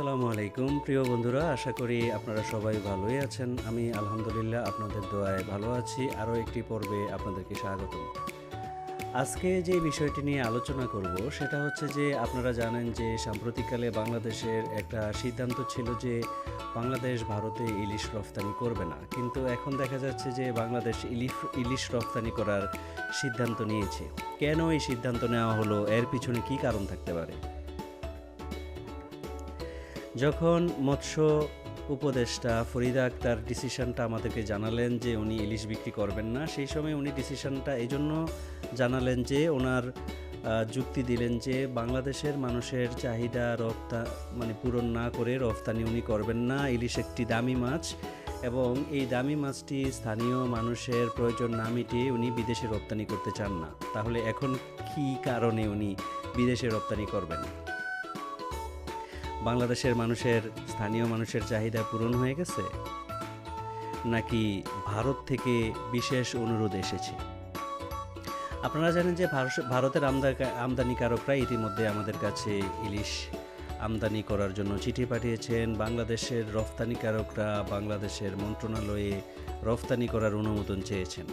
আসসালামু আলাইকুম। প্রিয় বন্ধুরা, আশা করি আপনারা সবাই ভালোই আছেন। আমি আলহামদুলিল্লাহ আপনাদের দোয়ায় ভালো আছি। আরও একটি পর্বে আপনাদেরকে স্বাগতম আজকে যে বিষয়টি নিয়ে আলোচনা করব, সেটা হচ্ছে যে আপনারা জানেন যে সাম্প্রতিককালে বাংলাদেশের একটা সিদ্ধান্ত ছিল যে বাংলাদেশ ভারতে ইলিশ রফতানি করবে না। কিন্তু এখন দেখা যাচ্ছে যে বাংলাদেশ ইলিশ ইলিশ রফতানি করার সিদ্ধান্ত নিয়েছে। কেন এই সিদ্ধান্ত নেওয়া হলো? এর পিছনে কী কারণ থাকতে পারে? যখন মৎস্য উপদেষ্টা ফরিদা আক্তার ডিসিশনটা আমাদেরকে জানালেন যে উনি ইলিশ বিক্রি করবেন না, সেই সময় উনি ডিসিশনটা এই জন্য জানালেন যে ওনার যুক্তি দিলেন যে বাংলাদেশের মানুষের চাহিদা রফতা মানে পূরণ না করে রফতানি উনি করবেন না, ইলিশ একটি দামি মাছ এবং এই দামি মাছটি স্থানীয় মানুষের প্রয়োজন না মিটিয়ে উনি বিদেশে রপ্তানি করতে চান না। তাহলে এখন কী কারণে উনি বিদেশে রপ্তানি করবেন? বাংলাদেশের মানুষের, স্থানীয় মানুষের চাহিদা পূরণ হয়ে গেছে? নাকি ভারত থেকে বিশেষ অনুরোধ এসেছে? আপনারা জানেন যে ভারতের আমদা- আমদানিকারকরা ইতিমধ্যে আমাদের কাছে ইলিশ আমদানি করার জন্য চিঠি পাঠিয়েছেন। বাংলাদেশের রফতানিকারকরা বাংলাদেশের মন্ত্রণালয়ে রফতানি করার অনুমোদন চেয়েছেন।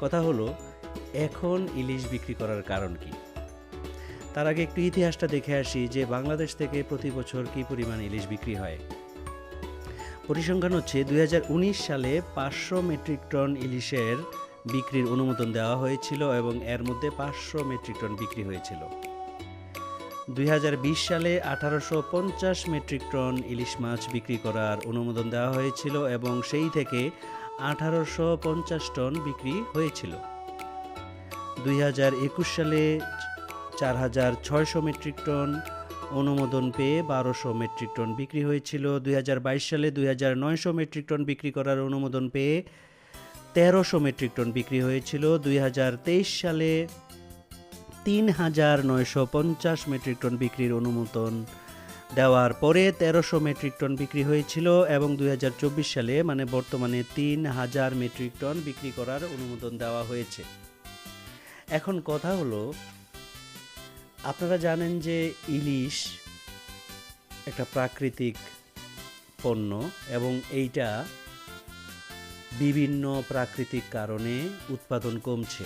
কথা হলো, এখন ইলিশ বিক্রি করার কারণ কি? তার আগে একটু ইতিহাসটা দেখে আসি যে বাংলাদেশ থেকে প্রতি বছর কী পরিমাণ ইলিশ বিক্রি হয়। পরিসংখ্যান হচ্ছে দুই হাজার উনিশ সালে পাঁচশো মেট্রিক টন ইলিশের বিক্রির অনুমোদন দেওয়া হয়েছিল এবং এর মধ্যে পাঁচশো মেট্রিক টন বিক্রি হয়েছিল। দুই হাজার বিশ সালে আঠারোশো পঞ্চাশ মেট্রিক টন ইলিশ মাছ বিক্রি করার অনুমোদন দেওয়া হয়েছিল এবং সেই থেকে আঠারোশো পঞ্চাশ টন বিক্রি হয়েছিল। দুই হাজার একুশ সালে চার হাজার ছয়শো মেট্রিক টন অনুমোদন পেয়ে বারোশো মেট্রিক টন বিক্রি হয়েছিল। দুই হাজার বাইশ সালে দুই হাজার নয়শো মেট্রিক টন বিক্রি করার অনুমোদন পেয়ে তেরোশো মেট্রিক টন বিক্রি হয়েছিল। দুই হাজার তেইশ সালে তিন হাজার নয়শো পঞ্চাশ মেট্রিক টন বিক্রির অনুমোদন দেওয়ার পরে তেরোশো মেট্রিক টন বিক্রি হয়েছিল এবং দুই হাজার চব্বিশ সালে মানে বর্তমানে তিন হাজার মেট্রিক টন বিক্রি করার অনুমোদন দেওয়া হয়েছে। এখন কথা হলো আপনারা জানেন যে ইলিশ একটা প্রাকৃতিক পণ্য এবং এইটা বিভিন্ন প্রাকৃতিক কারণে উৎপাদন কমছে।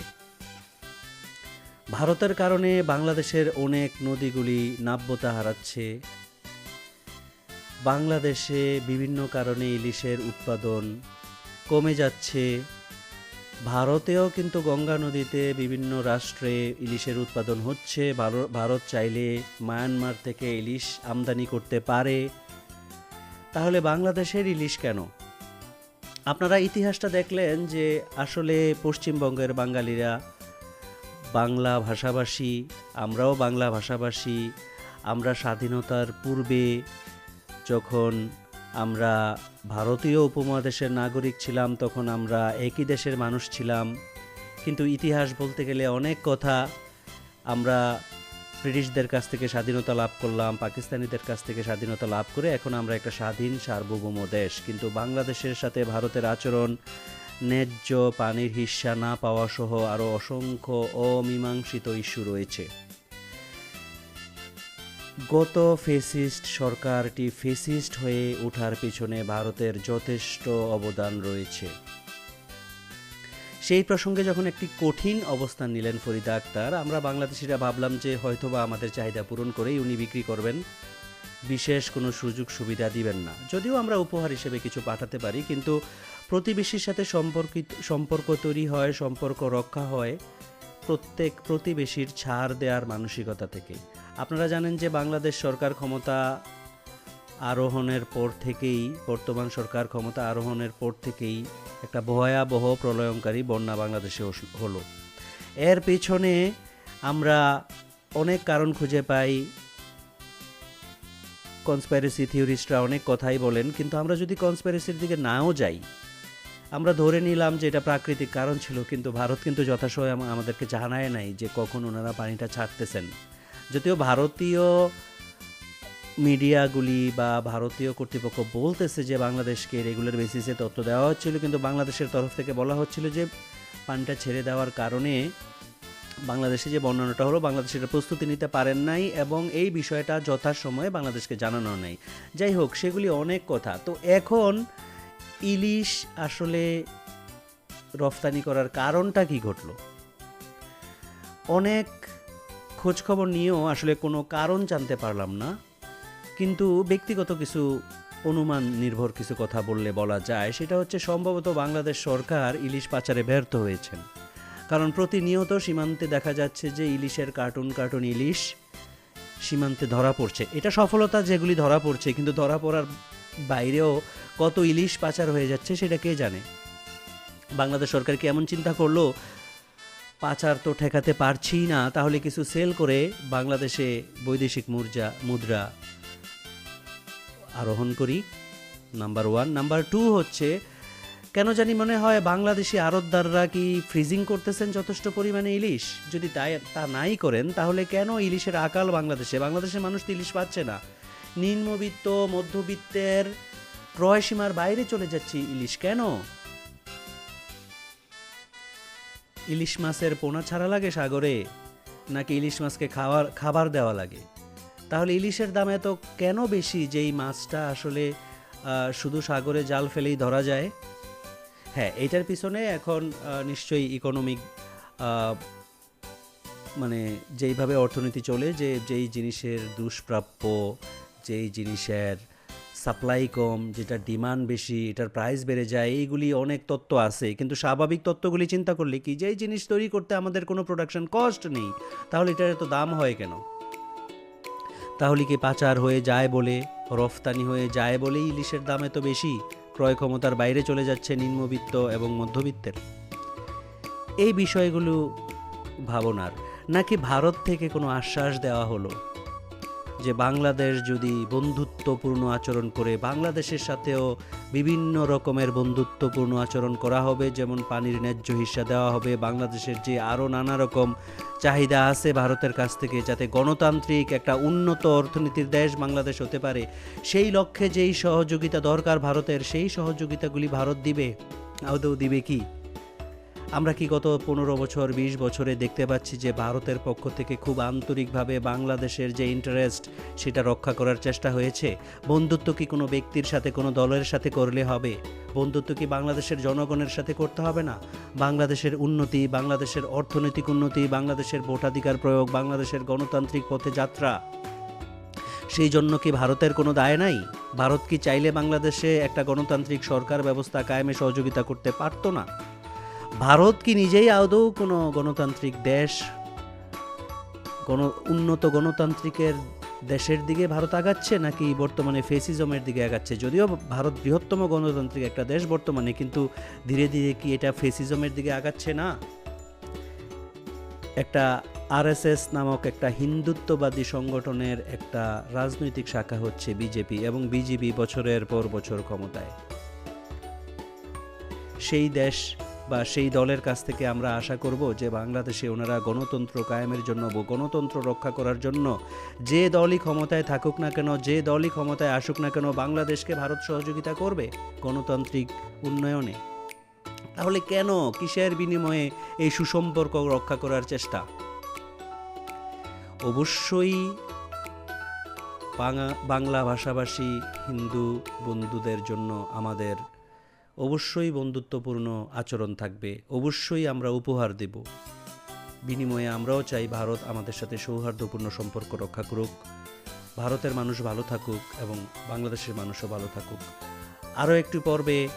ভারতের কারণে বাংলাদেশের অনেক নদীগুলি নাব্যতা হারাচ্ছে। বাংলাদেশে বিভিন্ন কারণে ইলিশের উৎপাদন কমে যাচ্ছে। ভারতেও কিন্তু গঙ্গা নদীতে বিভিন্ন রাষ্ট্রে ইলিশের উৎপাদন হচ্ছে। ভারত চাইলে মায়ানমার থেকে ইলিশ আমদানি করতে পারে। তাহলে বাংলাদেশের ইলিশ কেন? আপনারা ইতিহাসটা দেখলেন যে আসলে পশ্চিমবঙ্গের বাঙালিরা বাংলা ভাষাভাষী, আমরাও বাংলা ভাষাভাষী, আমরা স্বাধীনতার পূর্বে যখন আমরা ভারতীয় উপমহাদেশের নাগরিক ছিলাম, তখন আমরা একই দেশের মানুষ ছিলাম। কিন্তু ইতিহাস বলতে গেলে অনেক কথা আমরা ব্রিটিশদের কাছ থেকে স্বাধীনতা লাভ করলাম, পাকিস্তানিদের কাছ থেকে স্বাধীনতা লাভ করে এখন আমরা একটা স্বাধীন, সার্বভৌম দেশ। কিন্তু বাংলাদেশের সাথে ভারতের আচরণ, ন্যায্য পানির হিস্সা না পাওয়া সহ আরও অসংখ্য অমীমাংসিত ইস্যু রয়েছে। গত ফেসিস্ট সরকারটি ফেসিস্ট হয়ে ওঠার পিছনে ভারতের যথেষ্ট অবদান রয়েছে। সেই প্রসঙ্গে যখন একটি কঠিন অবস্থান নিলেন ফরিদা আক্তার, আমরা বাংলাদেশিরা ভাবলাম যে হয়তোবা আমাদের চাহিদা পূরণ করেই উনি বিক্রি করবেন। বিশেষ কোনো সুযোগ সুবিধা দিবেন না। যদিও আমরা উপহার হিসেবে কিছু পাঠাতে পারি, কিন্তু প্রতিবেশীর সাথে সম্পর্কিত, সম্পর্ক তৈরি হয়, সম্পর্ক রক্ষা হয় প্রত্যেক প্রতিবেশীর ছাড় দেওয়ার মানসিকতা থেকে। আপনারা জানেন যে বাংলাদেশ সরকার ক্ষমতা আরোহণের পর থেকেই, বর্তমান সরকার ক্ষমতা আরোহণের পর থেকেই একটা ভয়াবহ প্রলয়ঙ্কারী বন্যা বাংলাদেশে হলো। এর পেছনে আমরা অনেক কারণ খুঁজে পাই। কনস্পাইরেসি থিওরিস্টরা অনেক কথাই বলেন, কিন্তু আমরা যদি কনস্পাইরেসির দিকে নাও যাই, আমরা ধরে নিলাম যে এটা প্রাকৃতিক কারণ ছিল, কিন্তু ভারত কিন্তু যথাসময়ে আম- আমাদেরকে জানায় নাই যে কখন ওনারা পানিটা ছাড়তেছেন। যদিও ভারতীয় মিডিয়াগুলি বা ভারতীয় কর্তৃপক্ষ বলতেছে যে বাংলাদেশকে রেগুলার বেসিসে তথ্য দেওয়া হচ্ছিল, কিন্তু বাংলাদেশের তরফ থেকে বলা হচ্ছিল যে পানিটা ছেড়ে দেওয়ার কারণে বাংলাদেশে যে বর্ণনাটা হলো, বাংলাদেশ এটা প্রস্তুতি নিতে পারেন নাই এবং এই বিষয়টা যথাসময়ে বাংলাদেশকে জানানো নেই। যাই হোক, সেগুলি অনেক কথা। তো এখন ইলিশ আসলে রফতানি করার কারণটা কি ঘটলো? অনেক খোঁজখবর নিয়েও আসলে কোনো কারণ জানতে পারলাম না। কিন্তু ব্যক্তিগত কিছু অনুমান নির্ভর কিছু কথা বললে বলা যায়, সেটা হচ্ছে সম্ভবত বাংলাদেশ সরকার ইলিশ পাচারে ব্যর্থ হয়েছেন। কারণ প্রতিনিয়ত সীমান্তে দেখা যাচ্ছে যে ইলিশের কার্টুন কার্টুন ইলিশ সীমান্তে ধরা পড়ছে। এটা সফলতা যেগুলি ধরা পড়ছে, কিন্তু ধরা পড়ার বাইরেও কত ইলিশ পাচার হয়ে যাচ্ছে সেটা কে জানে? বাংলাদেশ সরকার কি এমন চিন্তা করল? পাচার তো ঠেকাতে পারছি না, তাহলে কিছু সেল করে বাংলাদেশে বৈদেশিক মুদ্রা মুদ্রা আরোহণ করি। নাম্বার ওয়ান নাম্বার টু হচ্ছে, কেন জানি মনে হয় বাংলাদেশি আড়তদাররা কি ফ্রিজিং করতেছেন যথেষ্ট পরিমাণে ইলিশ? যদি তাই, তা নাই করেন, তাহলে কেন ইলিশের আকাল বাংলাদেশে? বাংলাদেশের মানুষ তো ইলিশ পাচ্ছে না। নিম্নবিত্ত, মধ্যবিত্তের ক্রয় সীমার বাইরে চলে যাচ্ছে ইলিশ। কেন? ইলিশ মাছের পোনা ছাড়া লাগে সাগরে? নাকি ইলিশ মাছকে খাওয়ার, খাবার দেওয়া লাগে? তাহলে ইলিশের দাম এত কেন বেশি যেই মাছটা আসলে শুধু সাগরে জাল ফেলেই ধরা যায়? হ্যাঁ এটার পিছনে এখন নিশ্চয়ই ইকোনমিক মানে যেইভাবে অর্থনীতি চলে, যে, যেই জিনিসের দুষ্প্রাপ্য, যেই জিনিসের সাপ্লাই কম যেটা ডিমান্ড বেশি, এটার প্রাইস বেড়ে যায়, এইগুলি অনেক তত্ত্ব আছে। কিন্তু স্বাভাবিক তত্ত্বগুলি চিন্তা করলে কি? যেই জিনিস তৈরি করতে আমাদের কোনো প্রোডাকশন কস্ট নেই, তাহলে এটার এত দাম হয় কেন? তাহলে কি পাচার হয়ে যায় বলে, রফতানি হয়ে যায় বলেই ইলিশের দাম এত বেশি? ক্রয় ক্ষমতার বাইরে চলে যাচ্ছে নিম্নবিত্ত এবং মধ্যবিত্তের। এই বিষয়গুলো ভাবনার। নাকি ভারত থেকে কোনো আশ্বাস দেওয়া হলো? যে বাংলাদেশ যদি বন্ধুত্বপূর্ণ আচরণ করে, বাংলাদেশের সাথেও বিভিন্ন রকমের বন্ধুত্বপূর্ণ আচরণ করা হবে। যেমন পানির ন্যায্য হিস্সা দেওয়া হবে। বাংলাদেশের যে আরও নানা রকম চাহিদা আছে ভারতের কাছ থেকে, যাতে গণতান্ত্রিক একটা উন্নত অর্থনীতির দেশ বাংলাদেশ হতে পারে, সেই লক্ষ্যে যেই সহযোগিতা দরকার ভারতের, সেই সহযোগিতাগুলি ভারত দিবে। আদৌ দিবে কি? আমরা কি গত পনেরো বছর, বিশ বছরে দেখতে পাচ্ছি যে ভারতের পক্ষ থেকে খুব আন্তরিকভাবে বাংলাদেশের যে ইন্টারেস্ট সেটা রক্ষা করার চেষ্টা হয়েছে? বন্ধুত্ব কি কোনো ব্যক্তির সাথে, কোনো দলের সাথে করলে হবে? বন্ধুত্ব কি বাংলাদেশের জনগণের সাথে করতে হবে না? বাংলাদেশের উন্নতি, বাংলাদেশের অর্থনৈতিক উন্নতি, বাংলাদেশের ভোটাধিকার প্রয়োগ, বাংলাদেশের গণতান্ত্রিক পথে যাত্রা, সেই জন্য কি ভারতের কোনো দায় নাই? ভারত কি চাইলে বাংলাদেশে একটা গণতান্ত্রিক সরকার ব্যবস্থা কায়েমে সহযোগিতা করতে পারতো না? ভারত কি নিজেই আদৌ কোনো গণতান্ত্রিক দেশ? গণ, উন্নত গণতান্ত্রিকের দেশের দিকে ভারত আগাচ্ছে নাকি বর্তমানে ফেসিজমের দিকে আগাচ্ছে? যদিও ভারত বৃহত্তম গণতান্ত্রিক একটা দেশ বর্তমানে, কিন্তু ধীরে ধীরে কি এটা ফেসিজমের দিকে আগাচ্ছে না? একটা আরএসএস নামক একটা হিন্দুত্ববাদী সংগঠনের একটা রাজনৈতিক শাখা হচ্ছে বিজেপি এবং বিজেপি বছরের পর বছর ক্ষমতায়। সেই দেশ বা সেই দলের কাছ থেকে আমরা আশা করব যে বাংলাদেশে ওনারা গণতন্ত্র কায়েমের জন্য গণতন্ত্র রক্ষা করার জন্য যে দলই ক্ষমতায় থাকুক না কেন, যে দলই ক্ষমতায় আসুক না কেন, বাংলাদেশকে ভারত সহযোগিতা করবে গণতান্ত্রিক উন্নয়নে। তাহলে কেন কিসের বিনিময়ে এই সুসম্পর্ক রক্ষা করার চেষ্টা? অবশ্যই বাংলা ভাষাভাষী হিন্দু বন্ধুদের জন্য আমাদের অবশ্যই বন্ধুত্বপূর্ণ আচরণ থাকবে, অবশ্যই আমরা উপহার দেব। বিনিময়ে আমরাও চাই ভারত আমাদের সাথে সৌহার্দ্যপূর্ণ সম্পর্ক রক্ষা করুক, ভারতের মানুষ ভালো থাকুক এবং বাংলাদেশের মানুষও ভালো থাকুক। আরও একটু পর্বে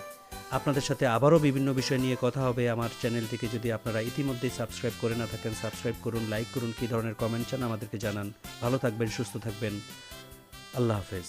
আপনাদের সাথে আবারও বিভিন্ন বিষয় নিয়ে কথা হবে। আমার চ্যানেলটিকে যদি আপনারা ইতিমধ্যেই সাবস্ক্রাইব করে না থাকেন, সাবস্ক্রাইব করুন, লাইক করুন, কী ধরনের কমেন্ট চান আমাদেরকে জানান। ভালো থাকবেন, সুস্থ থাকবেন। আল্লাহ হাফেজ।